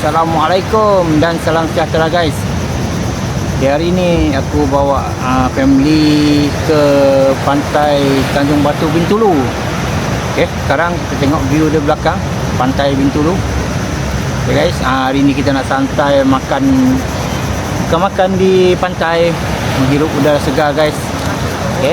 Assalamualaikum dan salam sejahtera guys. Di hari ni aku bawa uh, family ke pantai Tanjung Batu Bintulu. Okay, sekarang kita tengok view di belakang Pantai Bintulu. Okay guys, uh, hari ni kita nak santai makan Makan-makan di pantai Menghirup udara segar guys. Okay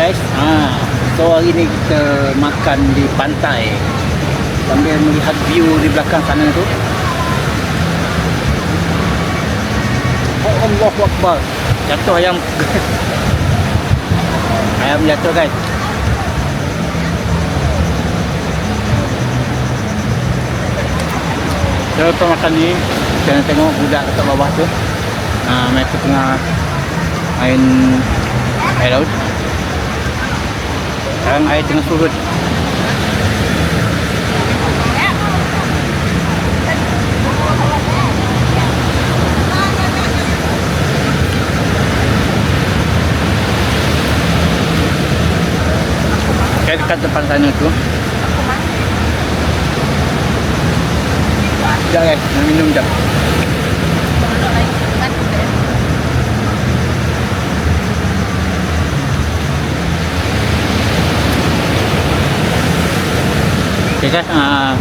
guys ha, so hari ni kita makan di pantai. Sambil melihat view di belakang sana tu. Oh Allah Akbar. Jatuh ayam. Ayam jatuh guys. So lepas makan ni kita tengok budak dekat bawah tu. Ha, mereka tengah main air laut sekarang air tengah surut. Kayak dekat depan sana tu. Sekejap guys, nak minum sekejap Guys, uh,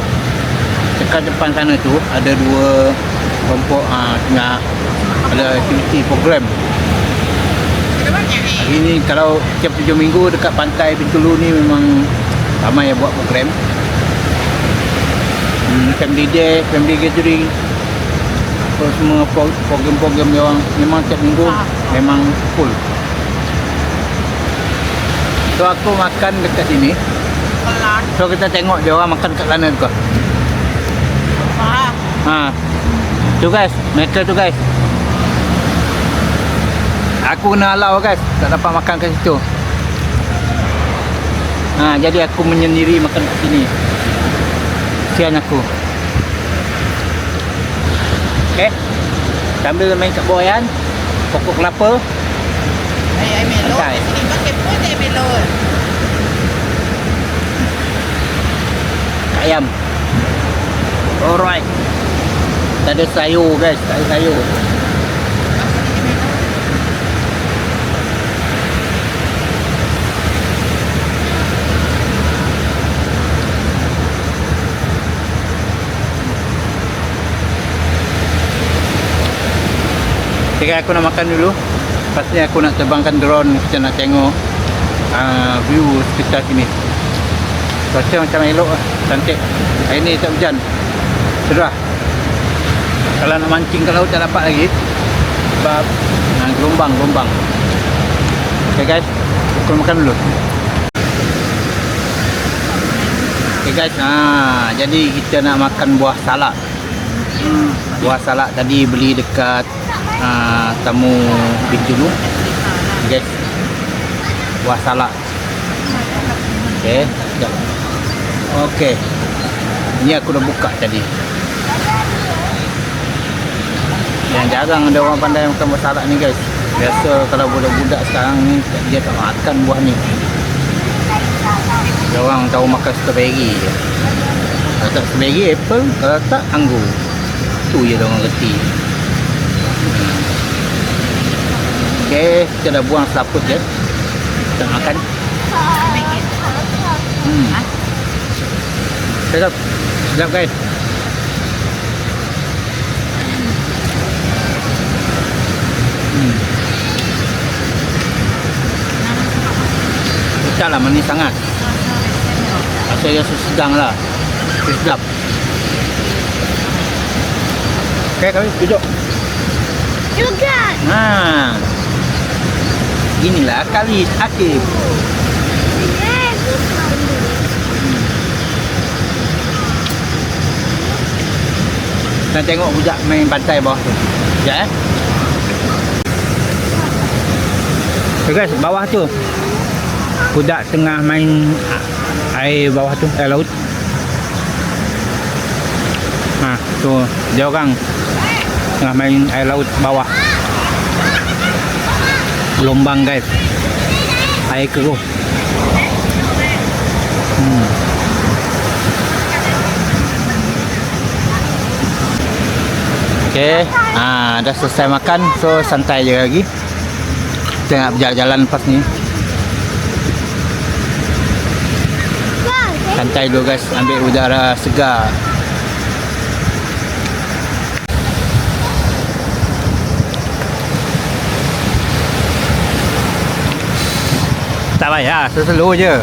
dekat depan sana tu ada dua kelompok uh, tengah ada aktiviti program. Hari ni kalau setiap tujuh minggu dekat pantai Bintulu ni memang ramai yang buat program. Hmm, family day, family gathering. Apa semua pro- program-program orang memang setiap minggu memang full. So aku makan dekat sini. So kita tengok dia orang makan kat sana tu. Faham. Ha. Tu guys, mereka tu guys. Aku kena halau guys, tak dapat makan kat situ. Ha, jadi aku menyendiri makan kat sini. Kesian aku. Okay. Sambil main kat bawah kan. Pokok kelapa. Ay, ay melon. Sini pakai pun ay melon. Ayam. Alright. Tak ada sayur guys, tak ada sayur. Okay, aku nak makan dulu. Lepas ni aku nak terbangkan drone kita nak tengok uh, view sekitar sini. Cuaca macam elok lah, cantik. Hari ni tak hujan. Sudah. Kalau nak mancing ke laut tak dapat lagi. Sebab uh, gelombang, gelombang. Okay guys, aku makan dulu. Okay guys, ah jadi kita nak makan buah salak. Buah salak tadi beli dekat uh, tamu Bintulu. Guys. Buah salak. Okey, sekejap. Okey. Ni aku dah buka tadi. Yang jarang ada orang pandai makan buah salak ni guys. Biasa kalau budak-budak sekarang ni dia tak makan buah ni. Dia orang tahu makan strawberry je. Kalau tak strawberry, apple. Kalau tak, anggur. Tu je dia orang reti. Hmm. Okey, kita dah buang selaput je. Kita nak makan. Sedap. Sedap guys. Hmm. Taklah manis sangat. Rasa rasa sedang lah. Sedap. Okey, kami duduk. Juga. Ha. Inilah kali Akif. Nak tengok budak main pantai bawah tu. Sekejap eh. So guys, bawah tu. Budak tengah main air bawah tu, air laut. Ha, tu dia orang tengah main air laut bawah. Gelombang guys. Air keruh. Hmm. Okey, ah dah selesai makan, so santai je lagi. Nak berjalan-jalan lepas ni. Santai dulu guys, ambil udara segar. Tak payah, slow je.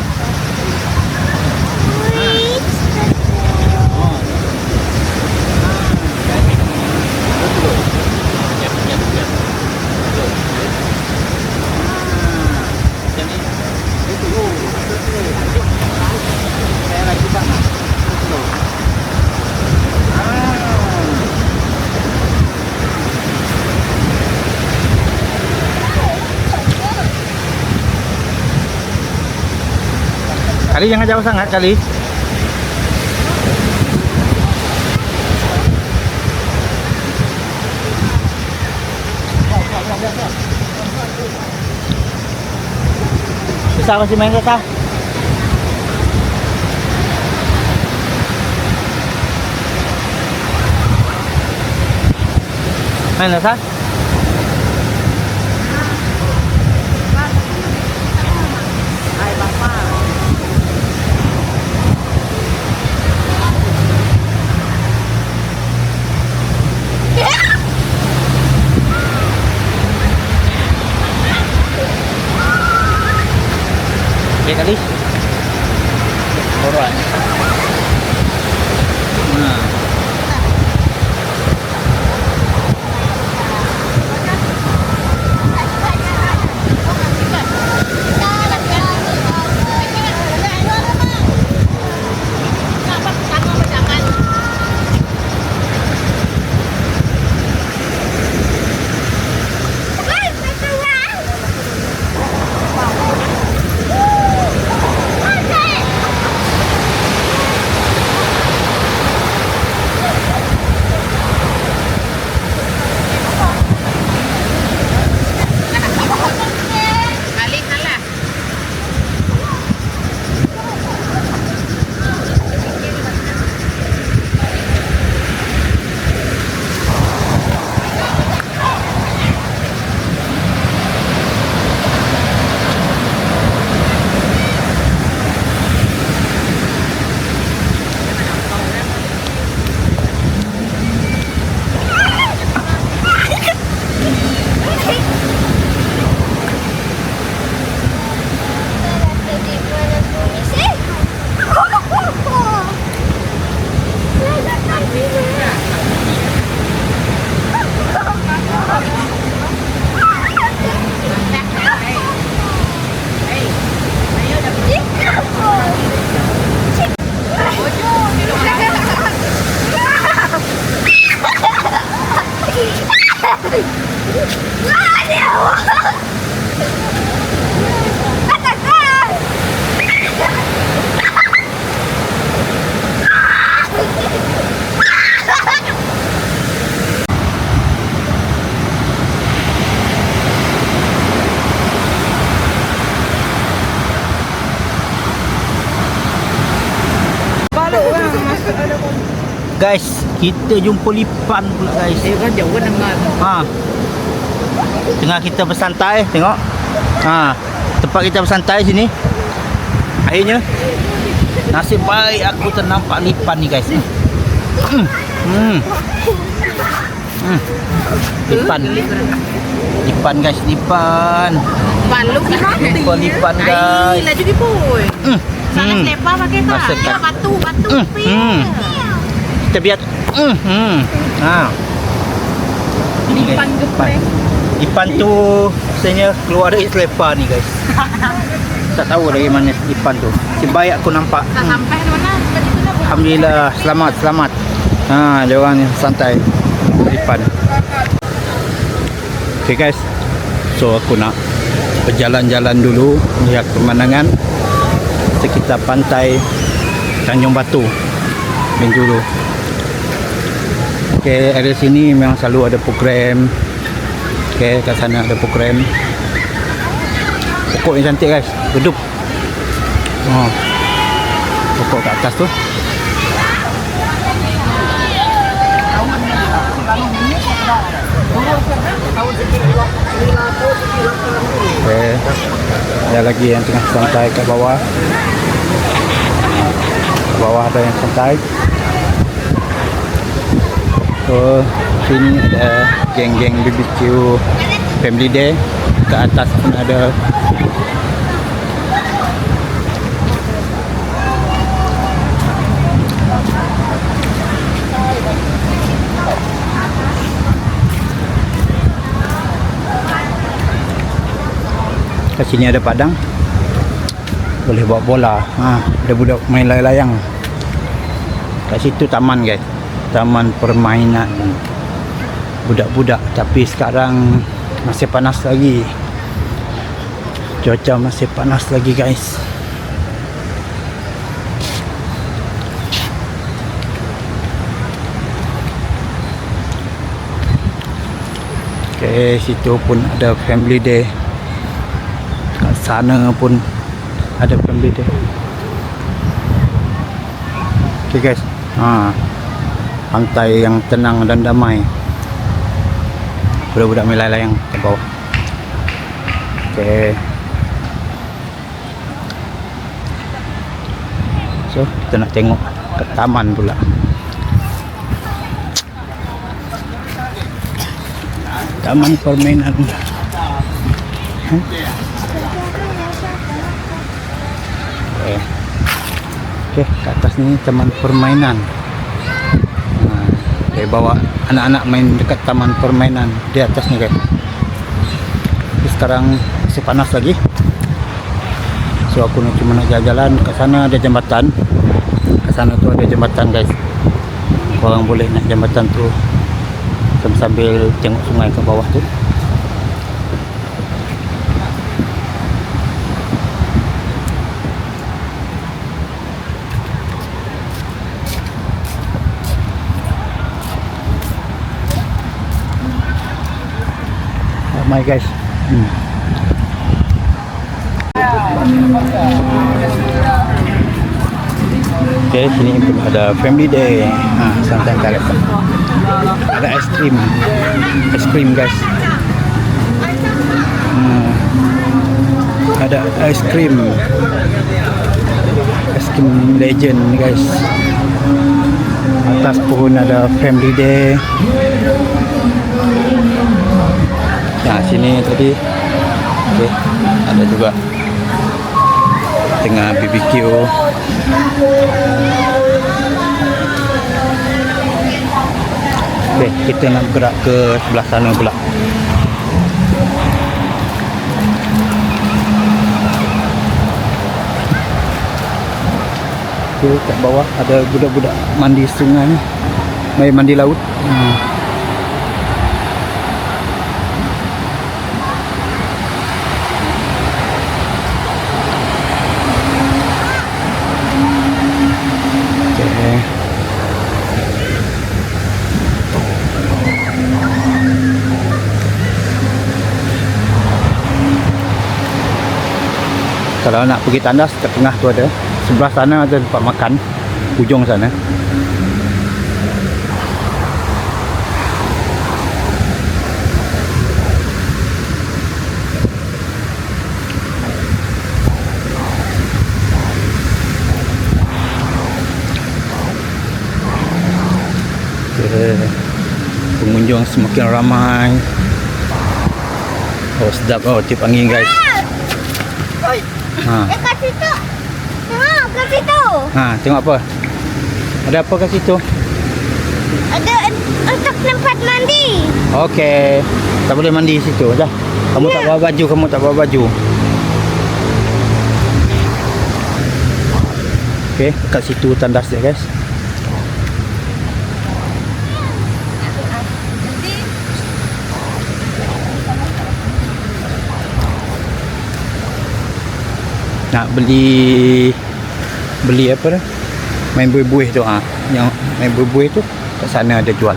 Kali jangan jauh sangat kali. Susah masih main susah. Main susah? Okay kali. Alright. Kita jumpa lipan pula guys. Dia kan jauh dengan Ha. Tengah kita bersantai, tengok. Ha. Tempat kita bersantai sini. Akhirnya nasib baik aku ternampak lipan ni guys. Hmm. Hmm. Hmm. Lipan. Lipan guys, lipan. Di mati. Jumpa lipan, guys. Ai, laju di pun. Hmm. Sangat Hmm. lepas pakai tak? Tak. batu, batu. Hmm, hmm. Kita biar hmm. hmm. Ha. Ni, guys, Lipan geprek. Ipan. tu Rasanya keluar dari selepa ni guys. Tak tahu dari mana Ipan tu. Si aku nampak. Tak sampai di mana? Alhamdulillah Selamat Selamat. Ha, dia orang ni santai. Ipan. Okay guys. So aku nak Berjalan-jalan dulu Lihat pemandangan Sekitar pantai Tanjung Batu. Bintulu Okay, area sini memang selalu ada program. Okay, kat sana ada program. Pokok yang cantik guys. Geduk oh. Pokok kat atas tu. Okay. Ada lagi yang tengah santai kat bawah. Kat bawah ada yang santai So sini ada geng-geng BBQ Family Day. Kat atas pun ada. Kat sini ada padang. Boleh bawa bola. Ha, Ada budak main layang-layang. Kat situ taman guys Taman permainan Budak-budak. Tapi sekarang Masih panas lagi. Cuaca masih panas lagi guys. Okay, situ pun ada family day. Kat sana pun ada family day. Okay guys. Ha, pantai yang tenang dan damai. Budak-budak main layang ke bawah okay so kita nak tengok ke taman pula. Taman permainan. Okay. Okay, kat atas ni taman permainan. Okay, bawa anak-anak main dekat taman permainan di atas ni guys. Tapi sekarang masih panas lagi. So aku nak cuma nak jalan-jalan ke sana ada jambatan. Ke sana tu ada jambatan guys. Korang boleh naik jambatan tu sambil tengok sungai ke bawah tu. Ramai guys hmm. Okay, sini pun ada family day. Ha, santai kali. Ada es krim. Es krim guys. Hmm. Ada es krim. Es krim legend guys. Atas pun ada family day. Nah, sini tadi okay, ada juga tengah BBQ. Okay, kita nak gerak ke sebelah sana pula. Okay, kat bawah ada budak-budak mandi sungai ni. Main mandi laut. Hmm. kalau nak pergi tandas dekat tengah tu ada. Sebelah sana ada tempat makan. Hujung sana. Pengunjung semakin ramai. Oh sedap. Oh tiup angin guys. Ha. Eh, kat situ. Tengok, kat situ. Ha, tengok apa? Ada apa kat situ? Ada untuk tempat mandi. Okey. Tak boleh mandi situ dah. Kamu tak bawa baju, kamu tak bawa baju. Okey, kat situ tandas dia guys. Nak beli beli apa dah? Main buih-buih tu ah. Yang main buih-buih tu kat sana ada jual.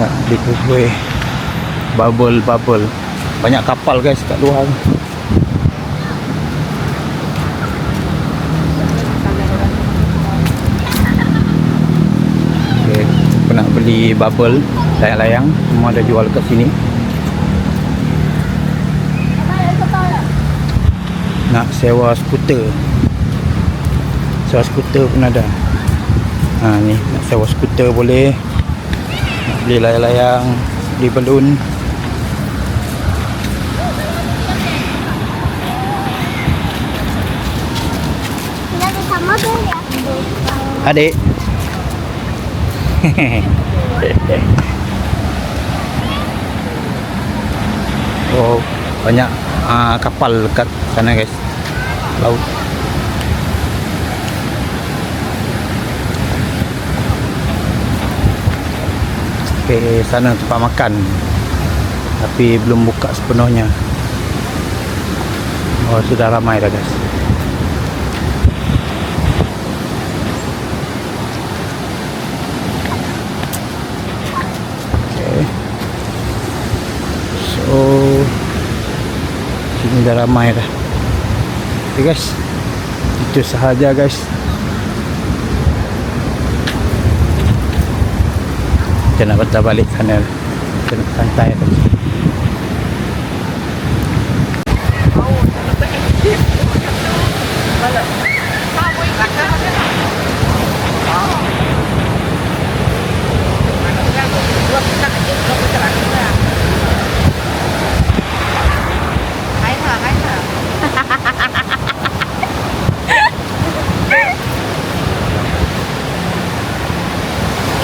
Ha, beli buih bubble bubble. Banyak kapal guys kat luar. Okay, nak beli bubble layang-layang semua ada jual kat sini. Nak sewa skuter. Sewa skuter pun ada. Ha ni nak sewa skuter boleh. Nak beli layang-layang, beli ya. Adik. oh, banyak uh, kapal dekat sana guys. Laut. Okey, sana tempat makan. Tapi belum buka sepenuhnya. Oh, sudah ramai dah guys. Okay. So Sini dah ramai dah Okay guys. Itu sahaja guys. Kita nak patah balik sana Kita nak santai tadi Hai thở, hai. thở.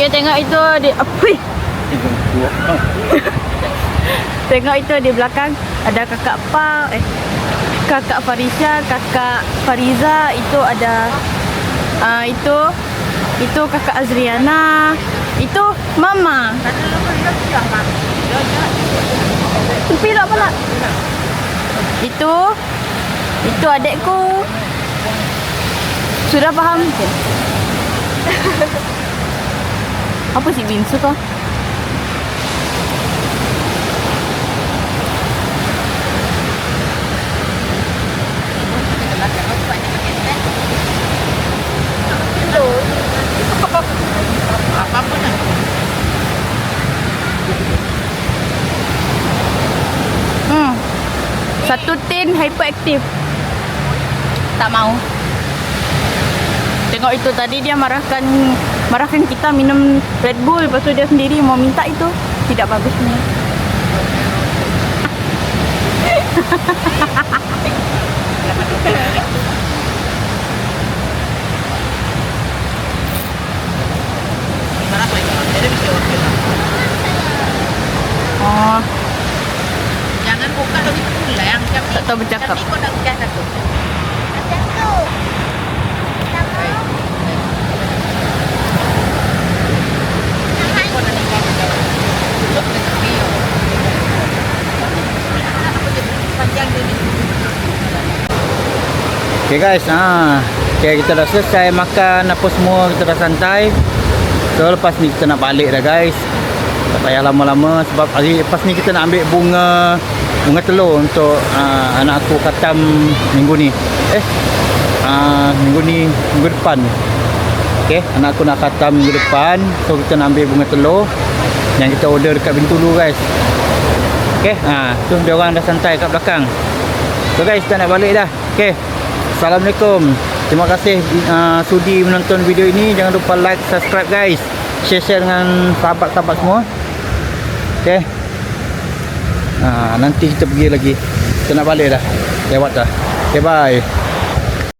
Okay, tengok itu di apa? Tengok itu di belakang ada kakak Pa, eh kakak Farisha, kakak Fariza, itu ada uh, itu itu kakak Azriana, itu mama. Pilak pula. Itu itu adekku. Sudah faham? Apa si? Apapun lah. Hmm. Satu tin hyperaktif. Tak mau. Tengok itu tadi dia marahkan marahkan kita minum Red Bull lepas tu dia sendiri mau minta itu. Tidak bagus punya. Gimana tuh itu? Jadi bisa waktu itu. Oh, Jangan buka lebih dulu lah yang tak tahu bercakap. Tapi kau nak udah satu. Macam tu. Tak mau. Kau nak nikah juga. Untuk dengan Rio. Kenapa jadi panjang ini? Okay guys, ha. Okay, kita dah selesai makan apa semua, kita dah santai. So lepas ni kita nak balik dah guys. Tak payah lama-lama sebab hari lepas ni kita nak ambil bunga bunga telur untuk uh, anak aku khatam minggu ni. Eh, uh, minggu ni minggu depan. Okay, anak aku nak khatam minggu depan. So kita nak ambil bunga telur yang kita order dekat Bintulu guys. Okay, ha, tu dia orang dah santai kat belakang. So guys, kita nak balik dah. Okay. Assalamualaikum. Terima kasih uh, sudi menonton video ini. Jangan lupa like, subscribe guys. share-share dengan sahabat-sahabat semua. Okay. Ha, nanti kita pergi lagi. Kita nak balik dah. Lewat dah. Okay, bye.